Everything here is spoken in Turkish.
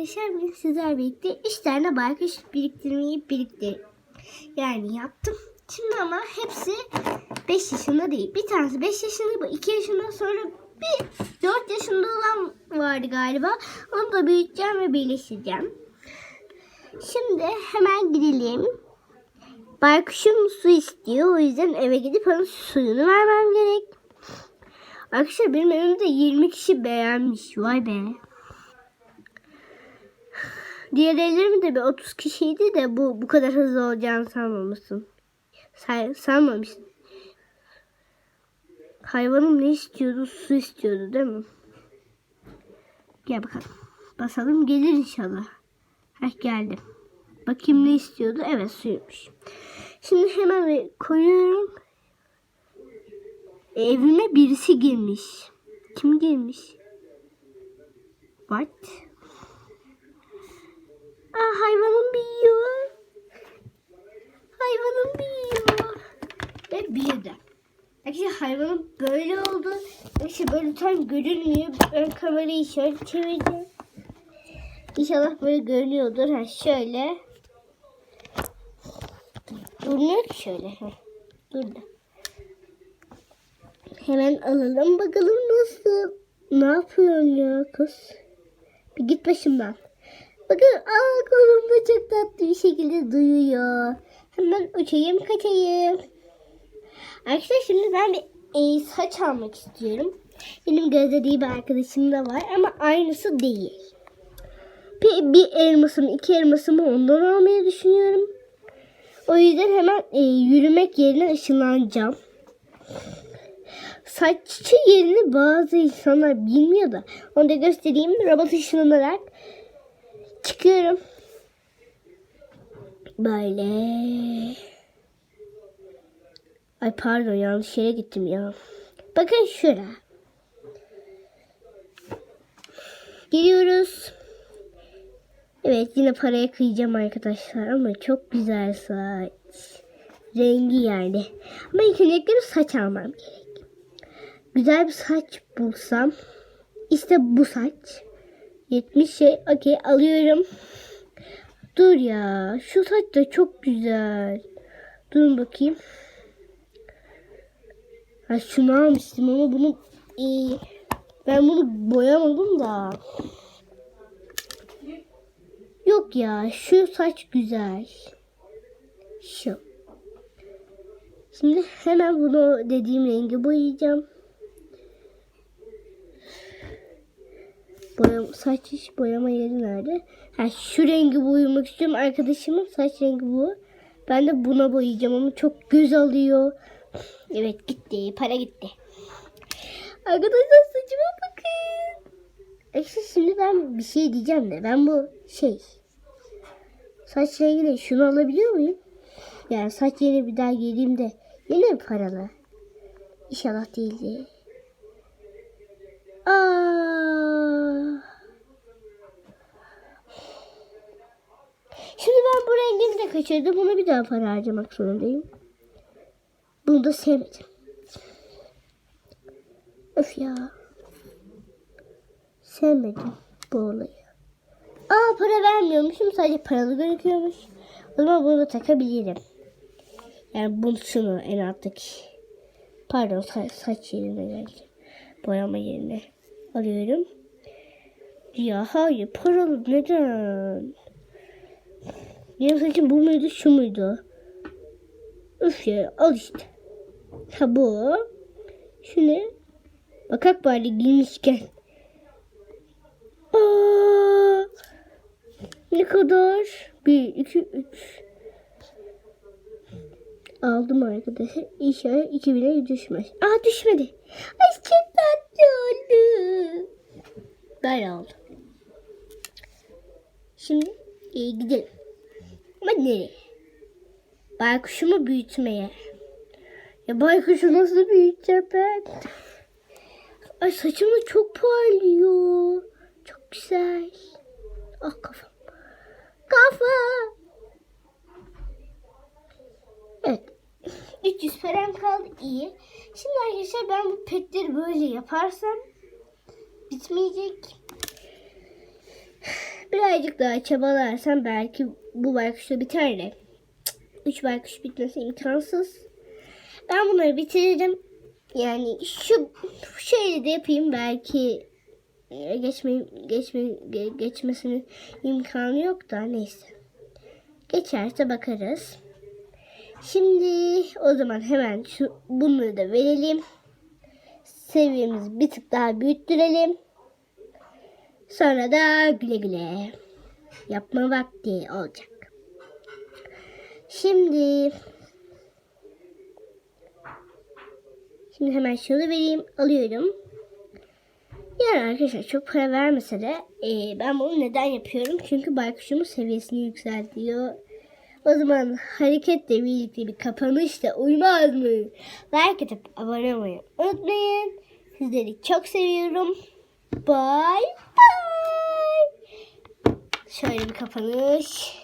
arkadaşlar bugün sizler birlikte 3 tane baykuş biriktirmeyi birlikte yani yaptım. Şimdi ama hepsi 5 yaşında değil. Bir tanesi 5 yaşında, bu 2 yaşında sonra bir 4 yaşında olan vardı galiba. Onu da büyüteceğim ve birleştireceğim. Şimdi hemen gidelim. Baykuşum su istiyor. O yüzden eve gidip onun suyunu vermem gerek. Arkadaşlar benim evimde 20 kişi beğenmiş. Vay be. Diğer evlerim de bir 30 kişiydi de bu bu kadar hızlı olacağını sanmamışsın. Say, sanmamışsın. Hayvanım ne istiyordu? Su istiyordu değil mi? Gel bakalım. Basalım gelir inşallah. Heh geldi. Bakayım ne istiyordu? Evet suymuş. Şimdi hemen koyuyorum. Evime birisi girmiş. Kim girmiş? What? Aa hayvanım büyüyor. Hayvanım büyüyor. Ve büyüdü. Arkadaşlar hayvanım böyle oldu. İşte böyle tam görünmüyor. Ben kamerayı şöyle çevireceğim. İnşallah böyle görünüyordur. Ha şöyle. Durmuyor ki şöyle. Heh, Durdu. Hemen alalım bakalım nasıl. Ne yapıyorsun ya kız? Bir git başımdan. Bakın aa kolumda çok tatlı bir şekilde duyuyor. Hemen uçayım kaçayım. Arkadaşlar şimdi ben bir e, saç almak istiyorum. Benim gözde diye bir arkadaşım da var ama aynısı değil. Bir, bir elmasımı iki elmasımı ondan almayı düşünüyorum. O yüzden hemen e, yürümek yerine ışınlanacağım. Saççı yerini bazı insanlar bilmiyor da onu da göstereyim. Robot ışınlanarak çıkıyorum. Böyle. Ay pardon yanlış yere gittim ya. Bakın şura. Geliyoruz. Evet yine paraya kıyacağım arkadaşlar ama çok güzel saç. Rengi yani. Ama ilk öncelikle bir saç almam gerek. Güzel bir saç bulsam. İşte bu saç. 70 şey. Okey alıyorum. Dur ya. Şu saç da çok güzel. Durun bakayım. Ha şunu almıştım ama bunu iyi. Ben bunu boyamadım da. Yok ya şu saç güzel. Şu. Şimdi hemen bunu dediğim rengi boyayacağım. Boyama, saç iş boyama yeri nerede? Ha şu rengi boyamak istiyorum. Arkadaşımın saç rengi bu. Ben de buna boyayacağım ama çok göz alıyor. Evet gitti. Para gitti. Arkadaşlar saçıma bakın. İşte şimdi ben bir şey diyeceğim de ben bu şey saç rengine şunu alabiliyor muyum? Yani saç yeni bir daha geleyim de yine mi paralı? İnşallah değildi. Aa. Şimdi ben bu rengini de kaçırdım. Bunu bir daha para harcamak zorundayım. Bunu da sevmedim. Öf ya. Sevmedim bu olayı. Aa para vermiyormuşum. Sadece paralı gözüküyormuş. O zaman bunu da takabilirim. Yani bunu şunu en alttaki. Pardon sa- saç yerine geldi. Boyama yerine alıyorum. Ya hayır paralı neden? Benim saçım bu muydu şu muydu? Üf ya al işte. Ha bu. Şu ne? Bakak bari giymişken. Aa, ne kadar? Bir, iki, üç. Aldım arkadaşlar. İnşallah 2000'e düşmez. Aa düşmedi. Ay çok tatlı oldu. Böyle oldu. Şimdi e, gidelim. Ama nereye? Baykuşumu büyütmeye. Ya baykuşu nasıl büyüteceğim ben? Ay saçım da çok parlıyor. Çok güzel. Ah kafam. Kafa. Evet. 300 param kaldı iyi. Şimdi arkadaşlar ben bu petleri böyle yaparsam bitmeyecek. Biraz birazcık daha çabalarsam belki bu baykuşla biter de. Üç baykuş bitmesi imkansız. Ben bunları bitiririm. Yani şu şeyle de yapayım belki e, geçme, geçme, ge- geçmesinin imkanı yok da neyse. Geçerse bakarız. Şimdi o zaman hemen şu bunları da verelim. Seviyemizi bir tık daha büyüttürelim. Sonra da güle güle yapma vakti olacak. Şimdi Şimdi hemen şunu vereyim. Alıyorum. Yani arkadaşlar çok para vermese de e, ben bunu neden yapıyorum? Çünkü baykuşumun seviyesini yükseltiyor. O zaman hareketle birlikte bir kapanış da uymaz mı? Like atıp abone olmayı unutmayın. Sizleri çok seviyorum. Bye bye. Şöyle bir kapanış.